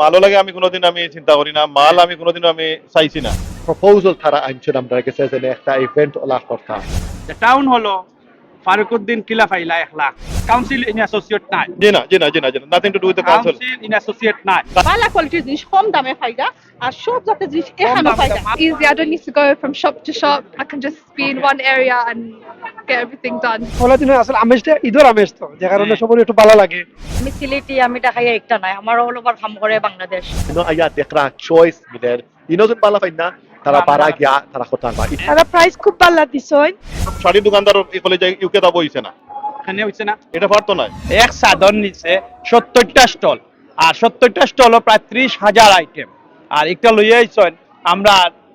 মালও লাগে আমি কোনোদিন আমি চিন্তা করি না। মাল আমি কোনোদিন আমি চাইছি না। প্রপোজাল তারা আনছেন আমরা গেছে যে একটা ইভেন্ট ওলা করতাম টাউন হলো ইন অ্যাসোসিয়েট নাই জি না জি না জি না জি না nothing to do with the council council in associate নাই ভালো কোয়ালিটির জিনিস কম দামে পাইরা আর সব জাতের জিনিস এখানে দাম। easy. I don't need to go from shop to shop. I can just be in one area and get everything done. পয়লা দিনের আসলে আমেজটা ঈদের আমেজ তো যে কারণে সবার একটু ভালো লাগে আমি সিলেটি আমি দেখাই একটা নাই আমার অল ওভার কাম করে বাংলাদেশ ইনো আইয়া দেখরা চয়েস মিলের ইনোজন বালা পাই না তারা পারা গিয়া তারা করতাম বা তারা প্রাইস খুব দিছই শাড়ি দোকানদার ইউকে তা বইছে না এখানে হইছে না এটা পারতো না এক সাধন নিচে সত্তরটা স্টল আর সত্তরটা স্টল প্রায় আইটেম আর একটা লইয়া আইছেন আমরা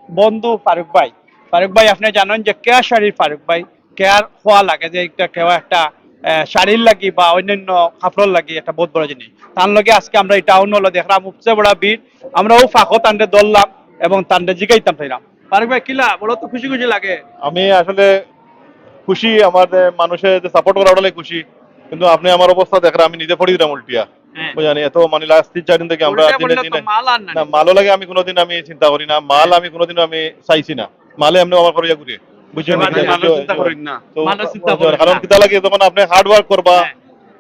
বন্ধু ফারুক ভাই। ফারুক ভাই আপনি জানেন যে কেয়া শাড়ির ফারুক ভাই? কেয়ার হওয়া লাগে যে একটা কেয়া একটা শাড়ির লাগি বা অন্যান্য কাপড়ের লাগি একটা বহুত বড় জিনিস। তার লগে আজকে আমরা এই টাউন হলো দেখলাম উপচে বড় ভিড়। আমরা ও ফাঁকো তান্ডে ধরলাম। এবং তান্ডে জিগাইতাম পাইলাম ফারুক ভাই কিলা বলো তো খুশি খুশি লাগে। আমি আসলে খুশি আমার মানুষের যে সাপোর্ট করা ওটাই খুশি। কিন্তু আপনি আমার অবস্থা দেখরা আমি নিজে পড়ি দিলাম উল্টিয়া। হ্যাঁ। বুঝানি এত মানে লাস্ট তিন চার দিন থেকে আমরা দিনে দিনে না। মালও লাগে আমি কোনোদিন আমি চিন্তা করি না। মাল আমি কোনোদিন আমি চাইছি না। মালে আপনি আমার করিয়া ঘুরে বুঝছেন না। কারণ কিতা লাগে? যখন আপনি হার্ড ওয়ার্ক করবা হ্যাঁ।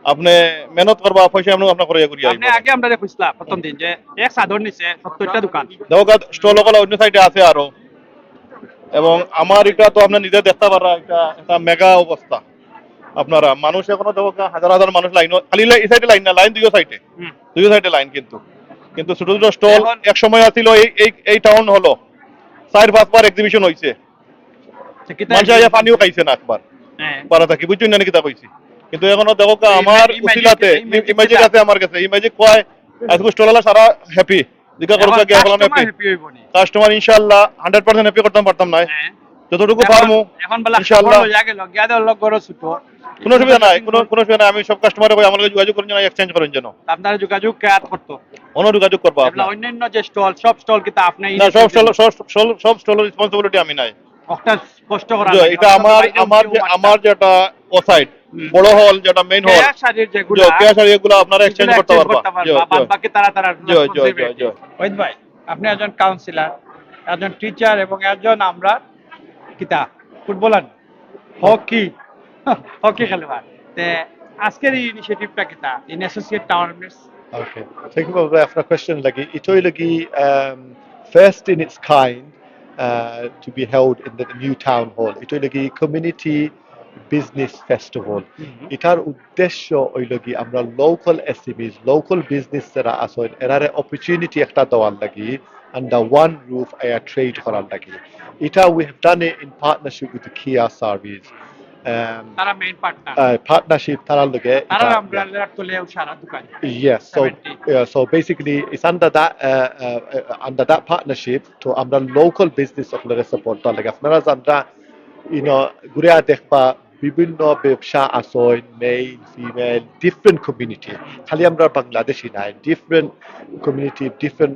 আপনি মেহনত করবা পয়সা আপনি আপনার করিয়া ঘুরিয়া আপনি আগে আমরা খুঁজলাম প্রথম দিন যে এক সাধন নিচে সত্তরটা দোকান। দেখো স্টল ওগুলো অন্য সাইডে আছে আরও। এবং আমার এটা তো আপনি নিজে দেখতে পারা এটা একটা মেগা অবস্থা। আপনারা মানুষ এখনও দেখো হাজার হাজার মানুষ লাইন খালি এই সাইডে লাইন না লাইন দুই সাইডে দুই সাইডে লাইন কিন্তু। কিন্তু ছোট ছোট স্টল এক সময় আছিল এই এই এই টাউন হলো। চার পাঁচবার এক্সিবিশন হয়েছে মানুষ পানিও খাইছে না একবার। হ্যাঁ। পারা থাকি বুঝছেন না কিতা কইছি? কিন্তু এখনও দেখো আমার উসিলাতে ইমাজিক- আছে আমার কাছে ইমেজিক কয় আজকে স্টল সারা হ্যাপি দিকা করতে এখন গিয়া হ্যাপি। কাস্টমার ইনশাআল্লাহ হান্ড্রেড পার্সেন্ট হ্যাপি করতাম পারতাম না হ্যাঁ। যতটুকু পারমু এখন বেলা ইনশাআল্লাহ। লইয়া গেল, গিয়া লোক গরো ছুটো। কোনো অসুবিধা নাই কোনো কোনো অসুবিধা নাই আমি সব কাস্টমারে কই আমার যোগাযোগ করেন যেন এক্সচেঞ্জ করেন যেন। আপনারা যোগাযোগ কেয়ার করতো? অন্য যোগাযোগ করব আপনার। অন্যান্য যে স্টল সব স্টল কিন্তু আপনি না সব স্টল সব স্টল- সব স্টলের রেসপন্সিবিলিটি আমি নাই। স্পষ্ট করা এটা আমার আমার যে আমার যেটা ওসাইড বড় হল যেটা মেইন হল। শাড়ির যেগুলো যে ক্যাশ আর এগুলো আপনারা এক্সচেঞ্জ করতে পারবা। বাকি তারা তারা। ওহিদ ভাই আপনি একজন কাউন্সিলর একজন টিচার এবং একজন আমরা কিতা? ফুটবলার হকি হকি খেলোয়াড়। তে আজকের এই ইনিশিয়েটিভটা কিতা? In associate you for after question. Lagi. Ito lagi um, first in its kind uh, to be held in the new town hall. Lagi community business festival. এটার উদ্দেশ্য ওই লগি আমরা লোকাল এসএমইজ লোকাল বিজনেস যারা আছেন এরারে অপরচুনিটি একটা দেওয়ার লাগি আন্ডার ওয়ান রুফ এয়া ট্রেড করার লাগি এটা we have done in partnership with কিয়া সার্ভিস তারা মেইন পার্টনার পার্টনারশিপ লগে তারা আমব্রেলা তোলে সারা দোকান Yes. So, 70. so basically, it's under that uh, uh, under that partnership to আমরা local business আপনারা support করা লাগে আপনারা জানরা you know ঘুরে দেখবা বিভিন্ন ব্যবসা আসন মেল ফিমেল ডিফারেন্ট কমিউনিটি খালি আমরা বাংলাদেশি নাই ডিফারেন্ট কমিউনিটি ডিফারেন্ট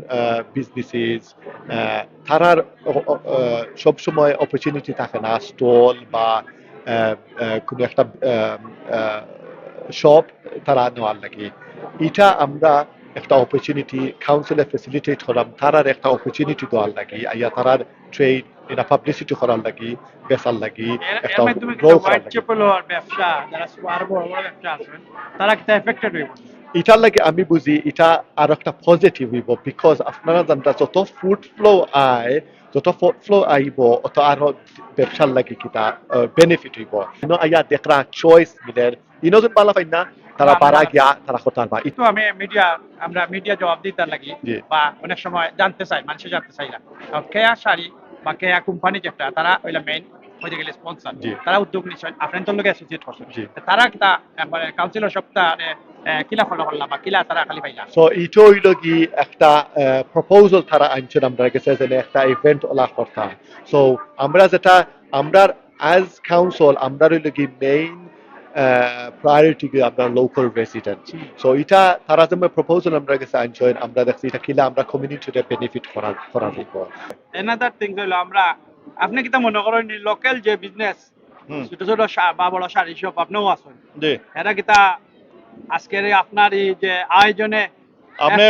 বিজনেসেস তারার সবসময় অপরচুনিটি থাকে না স্টল বা কোনো একটা শপ তারা নেওয়ার লাগে। এটা আমরা একটা অপরচুনিটি কাউন্সিলে ফেসিলিটেট করাম তারার একটা অপরচুনিটি দেওয়ার লাগি আইয়া তারার ট্রেড এটা পাবলিসিটি করার লাগি বেচার লাগি একটা গ্রো করার ব্যবসা যারা বড় বড় ব্যবসা আছেন তারা কিতা এফেক্টেড হইব। এটার লাগে আমি বুঝি এটা আর একটা পজিটিভ হইব বিকজ আপনারা জানতা যত ফুড ফ্লো আয় যত ফুড ফ্লো আইব অত আর ব্যবসার লাগে কিটা বেনিফিট হইব। ইনো আইয়া দেখরা চয়েস মিলের। ইনো যেন পালা পাই না তারা পারা গিয়া তারা করতে পারবা তো আমি মিডিয়া আমরা মিডিয়া জবাব দিতে লাগি বা অনেক সময় জানতে চাই মানুষে জানতে চাই না। কেয়া শাড়ি বা কেয়া কোম্পানি যেটা তারা ওইলা মেইন হয়ে গেলে স্পন্সর তারা উদ্যোগ নিচ্ছেন আপনার তোর লোক অ্যাসোসিয়েট করছেন তারা একবারে কাউন্সিলর সপ্তাহ কিলা ফলো করলাম বা কিলা তারা খালি পাইলা। সো ইটো হইল কি একটা প্রপোজাল তারা আনছেন আমরা গেছে যে একটা ইভেন্ট ওলা করতাম। সো আমরা যেটা আমরা অ্যাজ কাউন্সিল আমরা হইল কি মেইন প্রায়োরিটি আমরা লোকাল রেসিডেন্ট সো এটা তারা যে প্রপোজাল আমরা গেছে আনছেন আমরা দেখছি এটা কিলা আমরা কমিউনিটিতে বেনিফিট করার করার হইব এনাদার থিংস হইল আমরা আপনি কি কিতা মনে করেন লোকাল যে বিজনেস ছোট ছোট বা বড় শাড়ি শপ আপনিও আছেন। জি। এরা কিতা আজকের এই আপনার এই যে আয়োজনে আপনি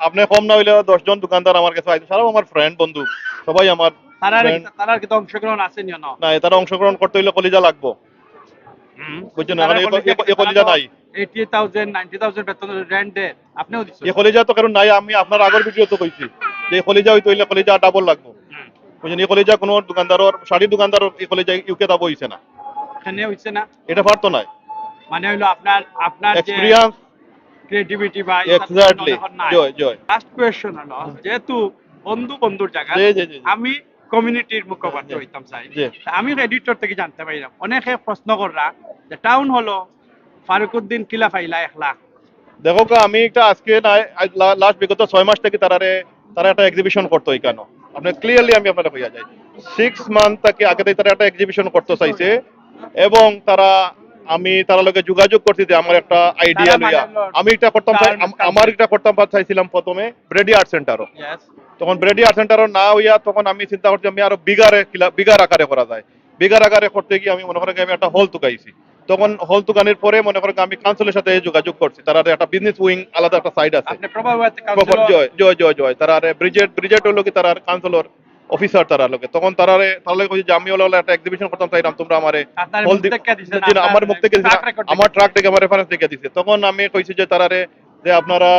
আপনি- কম না হইলেও দশজন দোকানদার আমার কাছে আইছে সারাও আমার ফ্রেন্ড বন্ধু সবাই আমার তারা। তারা কিন্তু অংশগ্রহণ আছে না তারা অংশগ্রহণ করতে হইলে কলিজা লাগবো। বুঝছেন না, এই ক- এই কলিজা নাই। এইটি থাউজেন্ড নাইনটি থাউজেন্ড বেতন রেন্ট আপনিও দিচ্ছেন। এই কলিজা তো কারণ নাই আমি আপনার আগের ভিডিও তো কইছি। যে কলিজা হইতে হইলে কলিজা ডাবল লাগবো। বুঝছেন এই কলিজা কোনো দোকানদারর শাড়ি দোকানদারর এই কলিজা ইউকে দাবো হইছে না। এখানে হইছে না। এটা পারতো নাই। মানে আপনার আপনার যে ক্রিয়েটিভিটি বা exactly Joy Joy. Last question হলো যেহেতু বন্ধু বন্ধুর জায়গা। আমি কমিউনিটির মুখপাত্র হইতাম চাই আমি এডিটর থেকে জানতে পাইলাম। অনেকে প্রশ্ন কররা যে টাউন হলো ফারুকুদ্দিন কিলা ফাইলা একলা দেখো আমি একটা আজকে লাস্ট বিগত ছয় মাস থেকে তারারে তারা একটা এক্সিবিশন করতো এখানে আপনার ক্লিয়ারলি আমি আপনারা হইয়া যাই। সিক্স মান্থ থেকে আগে থেকে তারা একটা এক্সিবিশন করতে চাইছে এবং তারা আমি তারা লগে যোগাযোগ করছি যে আমার একটা আইডিয়া তারা লইয়া মানে আমি এটা করতাম আমার এটা করতাম চাইছিলাম প্রথমে ব্রেডি আর্ট সেন্টারও তখন ব্রেডি আর্ট সেন্টারও না হইয়া তখন আমি চিন্তা করছি আমি আরও বিগারে বিগার আকারে করা যায়। বিগার আকারে করতে গিয়ে আমি মনে করেন যে আমি একটা হল তুকাইছি তখন হল তুকানির পরে মনে করেন আমি কাউন্সিলের সাথে যোগাযোগ করছি। তারা একটা বিজনেস উইং আলাদা একটা সাইড আছে। জয় জয় জয় জয়। তারা ব্রিজেট ব্রিজেট হলো কি তারা কাউন্সিলর অফিসার তারা লোকে। তখন তারা তাহলে কইছে যে আমি হলো একটা এক্সিবিশন করতাম চাইলাম তোমরা আমারে হল মুখ দি- দিছে? না, আমার মুখ থেকে আমার ট্রাক থেকে আমার রেফারেন্স থেকে দিছে। তখন আমি কইছি যে তারারে যে আপনারা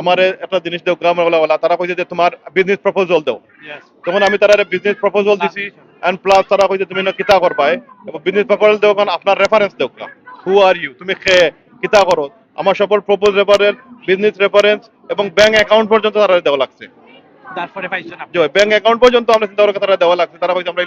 আমারে একটা জিনিস দেও গ্রাম ওলা তারা কইছে যে তোমার বিজনেস প্রপোজাল দাও। তখন আমি তারা বিজনেস প্রপোজাল দিছি এন্ড প্লাস তারা কইছে তুমি না কিতা করবা এবং বিজনেস প্রপোজাল দেও কারণ আপনার রেফারেন্স দেও হু আর ইউ তুমি খে কিতা করো? আমার সকল প্রপোজ রেফারেন্স বিজনেস রেফারেন্স এবং ব্যাংক অ্যাকাউন্ট পর্যন্ত তারা দেওয়া লাগছে। তারপরে পাইছেন আপনি ব্যাংক অ্যাকাউন্ট পর্যন্ত আমরা চিন্তা করে তারা দেওয়া লাগছে। তারা কইছে আমরা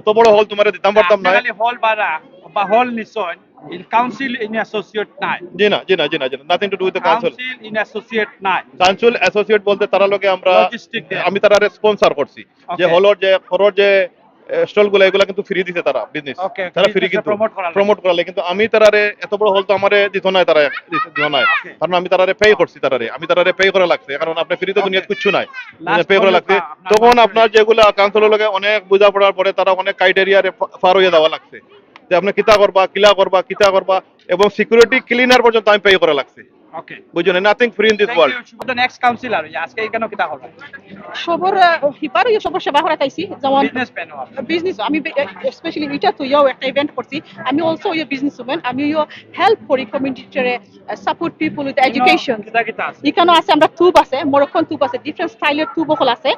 এত বড় হল তোমারে দিতাম পারতাম না হল ভাড়া বা হল নিশ্চয় ইন কাউন্সিল ইন অ্যাসোসিয়েট নাই। জি না জি না জি না জি না। Nothing to do with the council council in associate নাই। কাউন্সিল অ্যাসোসিয়েট বলতে তারা লোকে আমরা Logistic দেয়। আমি তারা স্পন্সর করছি। যে Okay. হলর যে হলর যে স্টলগুলো এগুলা কিন্তু ফ্রি দিছে তারা বিজনেস Okay, তারা free ফ্রি দিছে, কিন্তু। promote করার লাগে। প্রমোট করালে। কিন্তু আমি তারারে এত বড় হল তো আমারে দিত নাই তারা দিত নাই Okay. কারণ আমি তারারে পে করছি তারারে। আমি তারারে পে করা লাগছে। কারণ আপনি ফ্রি তো দুনিয়াতে কিচ্ছু নাই। Last পে করা হলো লাগছে। আপনার তখন আপনার যেগুলো কাউন্সিলর লগে অনেক বোঝা পড়ার পরে তারা অনেক ক্রাইটেরিয়া ফার হয়ে দেওয়া লাগছে। যে আপনি কিতা করবা কিলা করবা কিতা করবা এবং সিকিউরিটি ক্লিনার পর্যন্ত আমি পে করা লাগছে। ওকে বুঝছেন nothing free in this world next councillor আজকে এখানে কিতা হবে? সবর হিপার ইয়ে সবর সেবা করা তাইছি যেমন বিজনেস প্ল্যান বিজনেস আমি স্পেশালি এটা তো ইয়েও একটা ইভেন্ট করছি। আমি অলসো ইয়ে বিজনেস উমেন আমি ইয়ে হেল্প করি কমিউনিটিরে সাপোর্ট পিপল উইথ এডুকেশন কিতা কিতা আছে? আছে আমরা টুব আছে মরক্কন টুব আছে ডিফারেন্ট স্টাইলের টুব সকল আছে।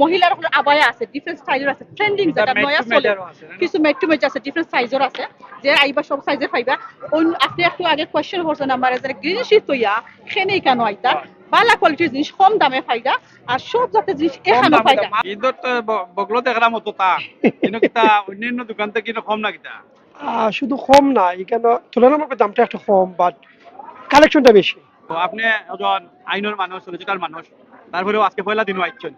মহিলার সকল আবায়া আছে ডিফারেন্ট স্টাইলের আছে ট্রেন্ডিং যেটা made to নয়া চলে। measure ও আছে, না? কিছু মেজ আছে ডিফারেন্ট সাইজের আছে যে আইবা সব সাইজের পাইবা। অন্য আপনি একটু আগে কোয়েশ্চেন করছেন আমার যে গ্রিন শীট তৈয়া খেনে কেন আইতা? বালা কোয়ালিটির জিনিস কম দামে আর সব জাতের জিনিস এখানে পাইবা ঈদর তো বগলো দেখলাম তা। কিন্তু কিতা অন্যান্য দোকান থেকে কিনা কম না কিতা? শুধু কম না এখানে তুলনামূলক দামটা একটু কম বাট কালেকশনটা বেশি। তো আপনি একজন আইনের মানুষ সলিচিতার মানুষ তারপরেও আজকে পয়লা দিনও আইছেন?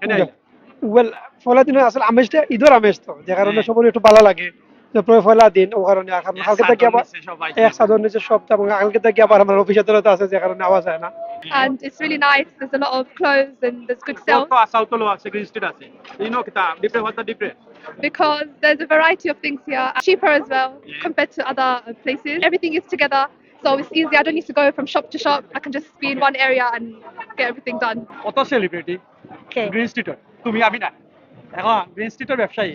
ওয়েল ফলা দিন আসলে আমেজটা ঈদের আমেজ তো যে কারণে হ্যাঁ। সবার একটু ভালো লাগে। ফলা দিন ও কারণে কালকে থেকে আবার। এক সাধারণ নিচে সপ্তাহ এবং কালকে থেকে আবার আমার অফিস আদালত আছে যে কারণে আওয়াজ হয় না And it's really nice. There's a lot of clothes and there's good sales তো আসাও তো আছে গ্রিন স্ট্রিট আছে ইনো কিতা different Hota different because there's a variety of things here. Cheaper as well Yeah. compared to other uh, places. Everything is together. So it's easy. I don't need to go from shop to shop. I can just be in one area and get everything done. কত celebrity? Green স্ট্রিটের তুমি আমি না এখন green স্ট্রিটের ব্যবসায়ী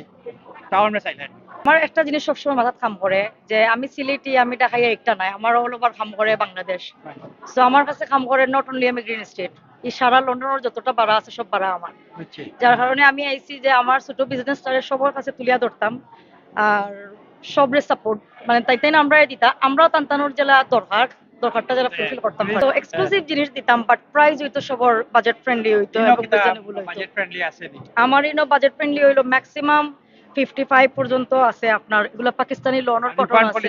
town মে চাইলেন আমার একটা জিনিস সবসময় মাথাত কাম করে যে আমি সিলেটি আমি ঢাকাইয়া একটা নাই আমার অল ওভার কাম করে বাংলাদেশ। সো আমার কাছে কাম করে নট অনলি আমি গ্রিন স্টেট এই সারা লন্ডনের যতটা ভাড়া আছে সব ভাড়া আমার। যার কারণে আমি আইছি যে আমার ছোট বিজনেস সবার কাছে তুলিয়া ধরতাম আর সবরে সাপোর্ট মানে তাই তাই না আমরা দিতা। আমরাও তান্তানোর জেলা দরকার দরকারটা যারা ফুলফিল করতাম। তো এক্সক্লুসিভ জিনিস দিতাম বাট প্রাইস হইতো সবার বাজেট ফ্রেন্ডলি হইতো ইনো এবং কিতা হইতো। বাজেট ফ্রেন্ডলি আছে নি? আমার ইনো বাজেট ফ্রেন্ডলি হইল ম্যাক্সিমাম ফিফটি ফাইভ পর্যন্ত আছে আপনার এগুলো পাকিস্তানি লোনের কটন আছে।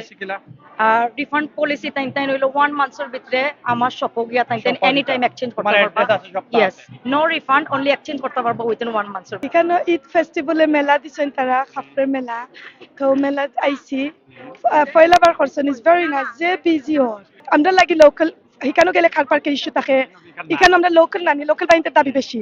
আর রিফান্ড পলিসি তাই তাই হইল ওয়ান মান্থসের ভিতরে আমার শপ গিয়া তাই তাই এনি টাইম এক্সচেঞ্জ করতে পারবা। Yes. No refund only exchange করতে পারবা উইদিন ওয়ান মান্থসের এখানে ঈদ ফেস্টিভ্যালে মেলা দিছেন তারা খাফরের মেলা। তো মেলা আইছি। আহ, পয়লা বার করছেন ইজ ভেরি নাইস যে বিজি হর আমরা লাগি লোকাল এখানে গেলে খার পার্কের ইস্যু থাকে এখানে আমরা লোকাল নানি লোকাল বাহিনীতে দাবি বেশি।